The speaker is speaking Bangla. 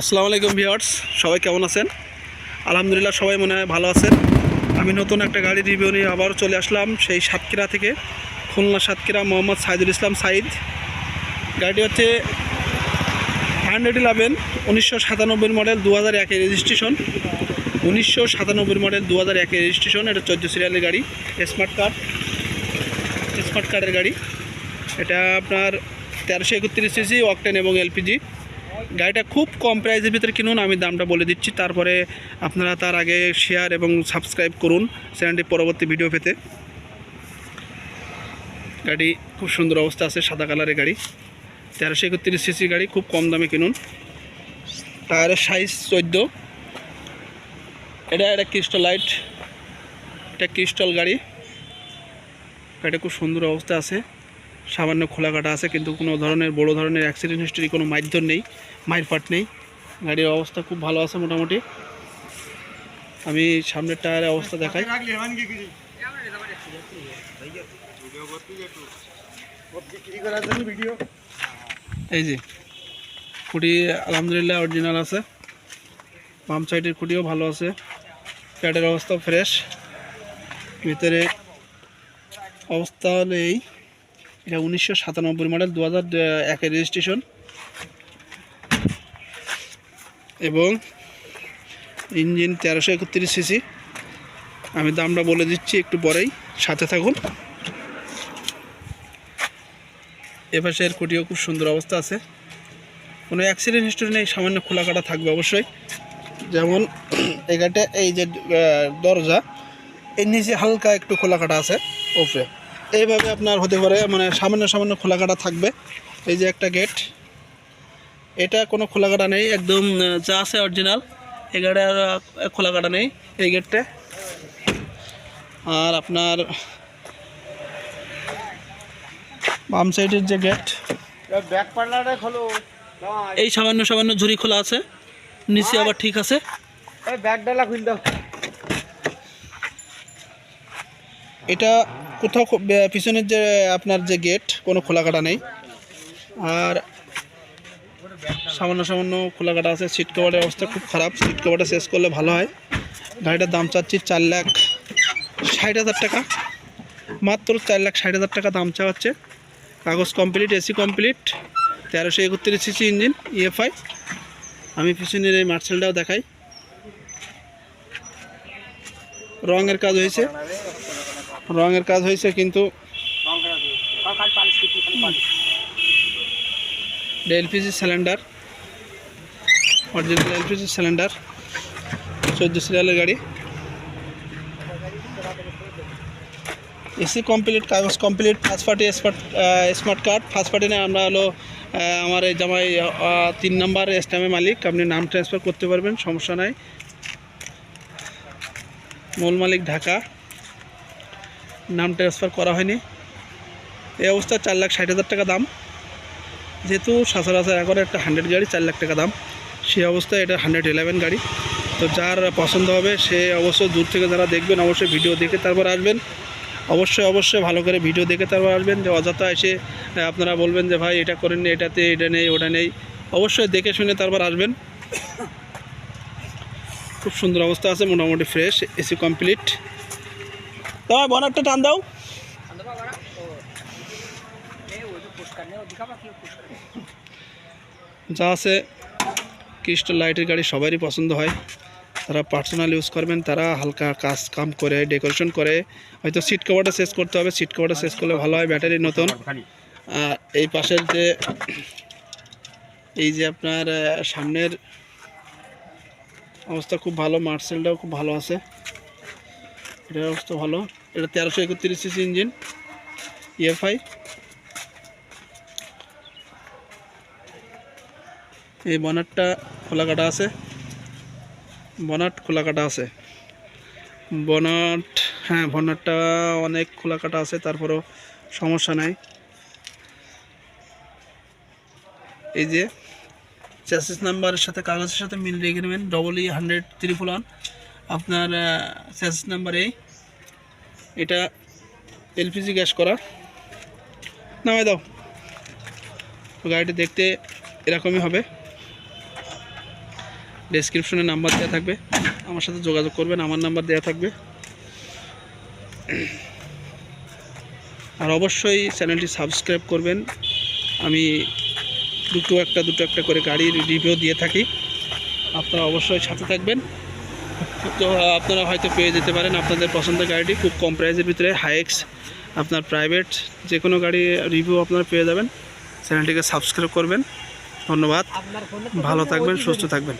আসসালামু আলাইকুম ভিউয়ার্স, সবাই কেমন আছেন? আলহামদুলিল্লাহ সবাই মনে হয় ভালো আছেন। আমি নতুন একটা গাড়ি রিভিউ নিয়ে আবারও চলে আসলাম সেই সাতক্ষীরা থেকে, খুলনা সাতক্ষীরা মোহাম্মদ সাইদুল ইসলাম সাইদ। গাড়িটি হচ্ছে হান্ড্রেড ইলেভেন, উনিশশো সাতানব্বই মডেল দু হাজার একের রেজিস্ট্রেশন উনিশশো সাতানব্বই মডেল দু হাজার একের রেজিস্ট্রেশন এটা চোদ্দ সিরিয়ালের গাড়ি স্মার্ট কার্ড স্মার্ট কার্ডের গাড়ি। এটা আপনার তেরোশো একত্রিশ সিসি অকটেন এবং এলপিজি গাড়িটা খুব কম প্রাইসের ভিতরে কিনুন, আমি দামটা বলে দিচ্ছি। তারপরে আপনারা তার আগে শেয়ার এবং সাবস্ক্রাইব করুন চ্যানেলটি পরবর্তী ভিডিও পেতে। গাড়ি খুব সুন্দর অবস্থা আছে, সাদা কালারের গাড়ি। তেরোশো একত্রিশ সিসি গাড়ি, খুব কম দামে কিনুন। টায়ারের সাইজ চোদ্দ। এটা একটা ক্রিস্টাল লাইট এটা ক্রিস্টাল গাড়ি। গাড়িটা খুব সুন্দর অবস্থা আছে। সামান্য খোলা কাটা আছে, কিন্তু কোনো ধরনের বড় ধরনের অ্যাক্সিডেন্ট হিস্ট্রি কোনো মারধর নেই মাইর পাট নেই। গাড়ির অবস্থা খুব ভালো আছে মোটামুটি। আমি সামনের টায়ারের অবস্থা দেখাই। এই যে, খুঁটি আলহামদুলিল্লাহ অরিজিনাল আছে। পাম্প সাইডের খুঁটিও ভালো আছে। প্যাডের অবস্থা ফ্রেশ ভিতরে অবস্থা এই এটা উনিশশো সাতানব্বই মডেল দু হাজার একের রেজিস্ট্রেশন এবং ইঞ্জিন তেরোশো একত্রিশ সিসি আমি দামটা বলে দিচ্ছি একটু পরেই, সাথে থাকুন। এপাশের কুটিও খুব সুন্দর অবস্থা আছে। কোনো অ্যাক্সিডেন্ট হিস্টোরি নেই, সামান্য খোলা কাটা থাকবে অবশ্যই। যেমন এখানটা এই যে দরজা, এর নিচে হালকা একটু খোলা কাটা আছে ওপরে এইভাবে আপনার হতে পারে মানে সামান্য সামান্য খোলা কাটা থাকবে। এই যে একটা গেট এটা কোনো খোলা কাটা নেই একদম যা আছে অরিজিনাল এই গাড়ি আর আহ, খোলা কাটা নেই এই গেটটা আর আপনার বাম সাইডের যে গেট এই সামান্য সামান্য ঝুড়ি খোলা আছে নিচে আবার ঠিক আছে। খুল দাও এটা কোথাও পিছনের যে আপনার যে গেট কোনো খোলা কাটা নেই। আর সামান্য সামান্য খোলা কাটা আছে সিট কভারের অবস্থা খুব খারাপ। সিট কভারটা শেষ করলে ভালো হয়। গাড়িটার দাম চাচ্ছি চার লাখ ষাট হাজার টাকা। মাত্র চার লাখ ষাট হাজার টাকা দাম চা হচ্ছে কাগজ কমপ্লিট এসি কমপ্লিট তেরোশো একত্রিশ সিসি ইঞ্জিন ইএফআই আমি পিছনের এই মার্সেলটাও দেখাই। রঙের কাজ হয়েছে। রঙের কাজ হয়েছে, কিন্তু LPG cylinder original LPG cylinder চোদ্দ সিরিয়ালের গাড়ি। এসি কমপ্লিট কাগজ complete first party smart smart card first party না আমরা হলো আমার এই জামাই তিন নম্বর স্ট্যাম্পের মালিক, আপনি নাম ট্রান্সফার করতে পারবেন, সমস্যা নাই। মূল মালিক ঢাকা। নাম ট্রান্সফার করা হয়নি। এই অবস্থা চার লাখ ষাট হাজার টাকা দাম। যেহেতু সচরাচর এখন একটা হান্ড্রেড গাড়ি, চার লাখ টাকা দাম। সেই অবস্থায় এটা হান্ড্রেড ইলেভেন গাড়ি। তো যার পছন্দ হবে, সে অবশ্যই দূর থেকে যারা দেখবেন, অবশ্যই ভিডিও দেখে তারপর আসবেন। অবশ্যই অবশ্যই ভালো করে ভিডিও দেখে তারপর আসবেন। যে অযথা এসে আপনারা বলবেন যে, ভাই, এটা করেন এটাতে এটা নেই, ওটা নেই। অবশ্যই দেখে শুনে তারপর আসবেন। খুব সুন্দর অবস্থা আছে, মোটামুটি ফ্রেশ এসি কমপ্লিট তোমার বনারটা টান দাও। যা আছে ক্রিস্টাল লাইটের গাড়ি সবারই পছন্দ হয়। তারা পার্সোনাল ইউজ করবেন, তারা হালকা কাজ কাম করে ডেকোরেশন করে। হয়তো সিট কভারটা শেষ করতে হবে সিট কভারটা শেষ করলে ভালো হয় ব্যাটারি নতুন। আর এই পাশের যে, এই যে আপনার সামনের অবস্থা খুব ভালো, মার্সেলটাও খুব ভালো আছে। এটার অবস্থা ভালো। এটা তেরোশো একত্রিশ সিসি ইঞ্জিন ইএফআই এই বনারটা খোলা কাটা আছে। বনাট খোলা কাটা আছে। বনাট হ্যাঁ বনাটটা অনেক খোলা কাটা আছে, তারপরেও সমস্যা নাই। এই যে চ্যাসিস নাম্বারের সাথে কাগজের সাথে মিল রেখে নেবেন ডবল ই হান্ড্রেড ত্রিপুল আপনার চ্যাসিস নাম্বার এই এটা এলপিজি গ্যাস করা। নামাই দাও। গাড়িটি দেখতে এরকমই হবে। ডেসক্রিপশনে নাম্বার দেওয়া থাকবে। আমার সাথে যোগাযোগ করবেন, আমার নাম্বার দেওয়া থাকবে। আর অবশ্যই চ্যানেলটি সাবস্ক্রাইব করবেন। আমি দুটো একটা দুটো একটা করে গাড়ির রিভিউ দিয়ে থাকি। আপনারা অবশ্যই সাথে থাকবেন। তো আপনারা হয়তো পেয়ে যেতে পারেন। আপনাদের পছন্দের গাড়িটি খুব কম প্রাইসের ভিতরে হাইক্স আপনার প্রাইভেট যে কোনো গাড়ি রিভিউ আপনারা পেয়ে যাবেন। চ্যানেলটিকে সাবস্ক্রাইব করবেন। ধন্যবাদ। ভালো থাকবেন সুস্থ থাকবেন।